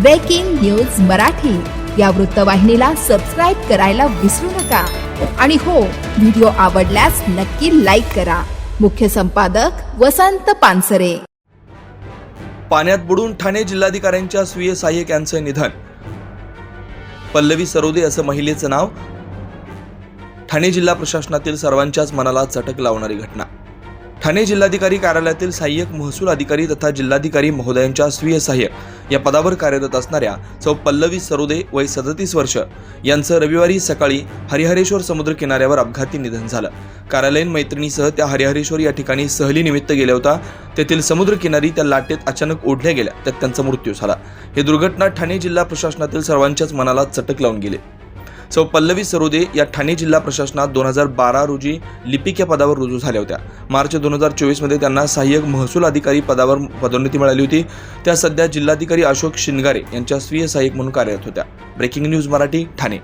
Breaking news Marathi या वृत्तवाहिनीला subscribe करायला विसरू नका. आणि हो व्हिडिओ आवडल्यास नक्की लाईक करा. मुख्य संपादक वसंत पानसरे. पाण्यात बुडून ठाणे जिल्हाधिकाऱ्यांच्या स्वीय सहाय्यक यांचं निधन. पल्लवी सरोदे असं महिलेचं नाव. ठाणे जिल्हा प्रशासनातील सर्वांच्याच मनाला चटक लावणारी घटना. ठाणे जिल्हाधिकारी कार्यालयातील सहाय्यक महसूल अधिकारी तथा जिल्हाधिकारी महोदयांच्या स्वीय सहाय्यक या पदावर कार्यरत असणाऱ्या सौ पल्लवी सरोदे वय सदतीस वर्ष यांचं रविवारी सकाळी हरिहरेश्वर समुद्र किनाऱ्यावर अपघाती निधन झालं. कार्यालयीन मैत्रिणीसह त्या हरिहरेश्वर या ठिकाणी सहलीनिमित्त गेल्या होता. तेथील समुद्रकिनारी त्या लाटेत अचानक ओढल्या गेल्या त्यात त्यांचा मृत्यू झाला. ही दुर्घटना ठाणे जिल्हा प्रशासनातील सर्वांच्याच मनाला चटक लावून गेली. सौ पल्लवी सरोदे या ठाणे जिल्हा प्रशासनात दोन हजार बारा रोजी लिपिक या पदावर रुजू झाल्या होत्या. मार्च दोन हजार चोवीसमध्ये त्यांना सहाय्यक महसूल अधिकारी पदावर पदोन्नती मिळाली होती. त्या सध्या जिल्हाधिकारी अशोक शिनगारे यांच्या स्वीय सहाय्यक म्हणून कार्यरत होत्या. Breaking news Marathi Thane.